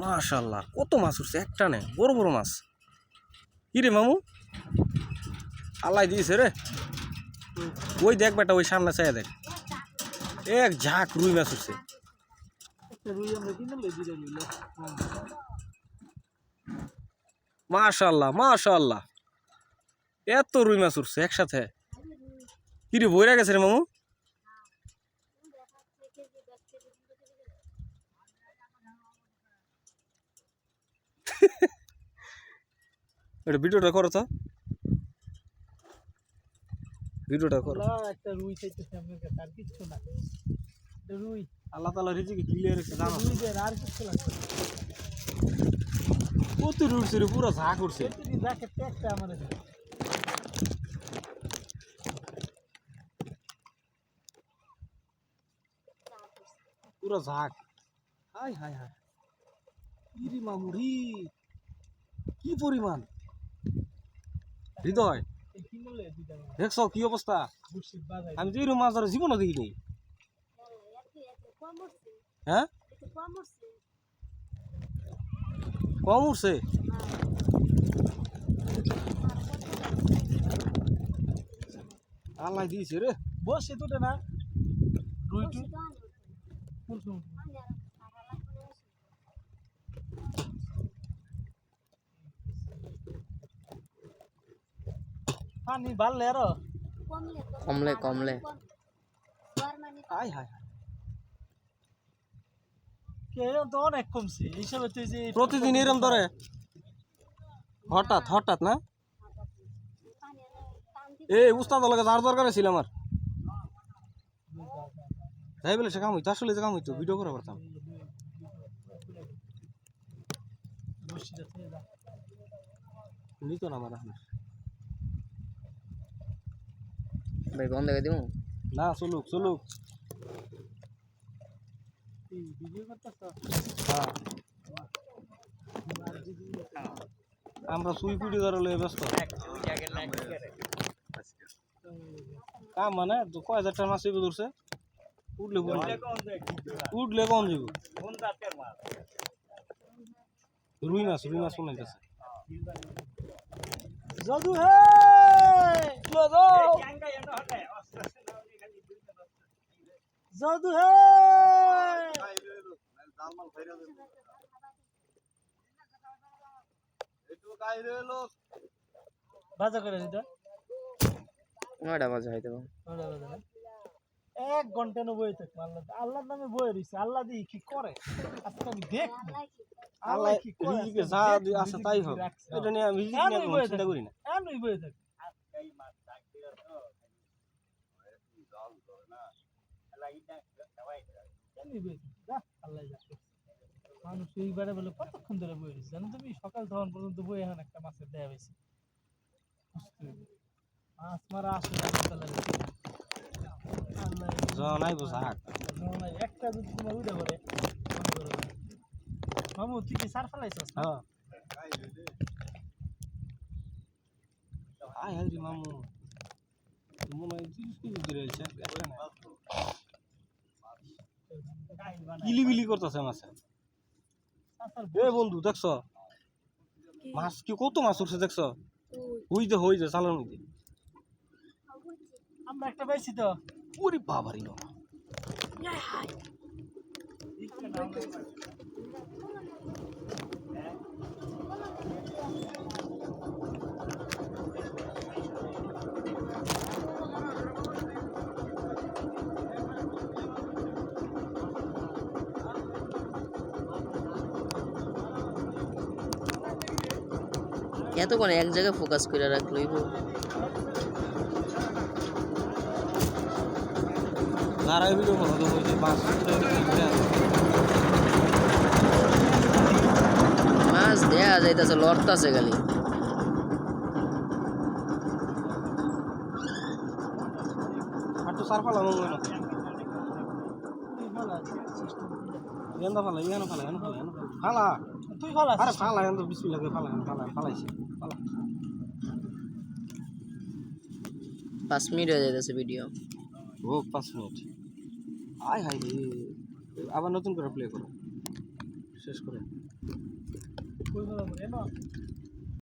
মাশাল্লাহ কত মাছ উঠছে? একটা নে বড় বড় মাছ। কি রে মামু? আল্লাহ দিয়েছে রে। ওই দেখ বেটা ওই সামনে চাই দেখ। এক ঝাঁক রুই মাছ উঠছে। মাশাল্লাহ মাশাল্লাহ এত রুই মাছ উঠছে একসাথে। কি রে বইরা গেছে রে মামু? এটা ভিডিওটা করো তো। ভিডিওটা করো। একটা রুই চাইতেছে আমার কাছে আর কিচ্ছু না। রুই। আল্লাহ তালা রিজিকে ক্লিয়ার রেখে জানো? আর কিচ্ছু লাগবে না। কত রুই রে পুরো ঝাঁক উঠছে প্রতিদিন যাকে একটা আমার কাছে। পুরো ঝাঁক হাই হাই হাই ইরি মামুরি কি পরিমাণ? হৃদয়। দেখছ কি অবস্থা? আমি তো মাছ ধরে জীবনও দেখিনি। হ্যাঁ? কম উঠছে। আল্লাহ দিয়েছে রে। বসে তোটা না রুই টুই কোন সময় পানি বাড়লে আরও কমলে কমলে। High high high. কে তো অনেক কমছে এইসব তুই যে প্রতিদিন এরম ধরে হঠাৎ হঠাৎ না? এই উস্তাদ লাগে যার দরকার ছিল আমার তাই বলে সে কাম হইতো আসলে যে কাম হইতো ভিডিও করে পারতাম নিত না আমার এখন ভাই বন্ধ করে দিব না চলুক চলুক এই ভিডিও করতেছ হ্যাঁ আমরা সুই পিটি ধরে লয়ে ব্যস্ত কাম মানে কয় হাজার টাকা মাছ ধরছে উঠলে উঠলে কম যাব রুই মাছ রুই মাছ কোন গেছে হে হে জাদু হে বাজা করে দিতে। নয়টা বাজে হয়তো ওটা বাজা না। এক ঘণ্টা নো বই থাকব আল্লাহ আল্লাহর নামে বই রইছে। আল্লাহ দিয়ে কি করে? আজকে আমি দেখব। আল্লাহ কি করে? রিজিকে যা আছে তাই হোক এটা নিয়ে আমি রিজিক আমি নিয়ে কোনো বয়ে চিন্তা করি না। আমি বই থাকি মানুষ এইবারে বলে কতক্ষণ ধরে বই রয়েছে জানো তুমি সকাল তখন পর্যন্ত বই এখন একটা মাছের দেয়া হয়েছে। মাছ মারা আসে একটা যদি তোমার উঠে পড়ে। মামু তুই কি সার ফেলাইছিস হ্যাঁ আয় হায় মামু মনে হয় তিরিশ কেজি ধরে আছে একটা করতেছে মাছে। এ বন্ধু দেখছ? মাছ কি কত মাছ উঠছে দেখছ? হই দে হই চালান হই আমরা একটা পাইছি তো। ওরে বাবারি না এতক্ষণ এক জায়গায় ফোকাস করে রাখলই ভিডিও মাছ মাছ দেয়া যাইতেছে লড়তাছে খালি। সার ফালা মঙ্গল না তুই ভালো আছিস system করে। ইয়ান্দা ফালা ইয়ানো ফালা ইয়ানো ফালা ইয়ানো ফালা তুই ভালো আরে আছিস ফালা ইয়ান্দা বিসমিল্লাহ করে ফালা ফালা ফালাইছে ফালা পাঁচ মিনিট হয়ে যাইতেছে ভিডিও হোক পাঁচ মিনিট। আয় হাই আবার নতুন করে প্লে করো। শেষ করে।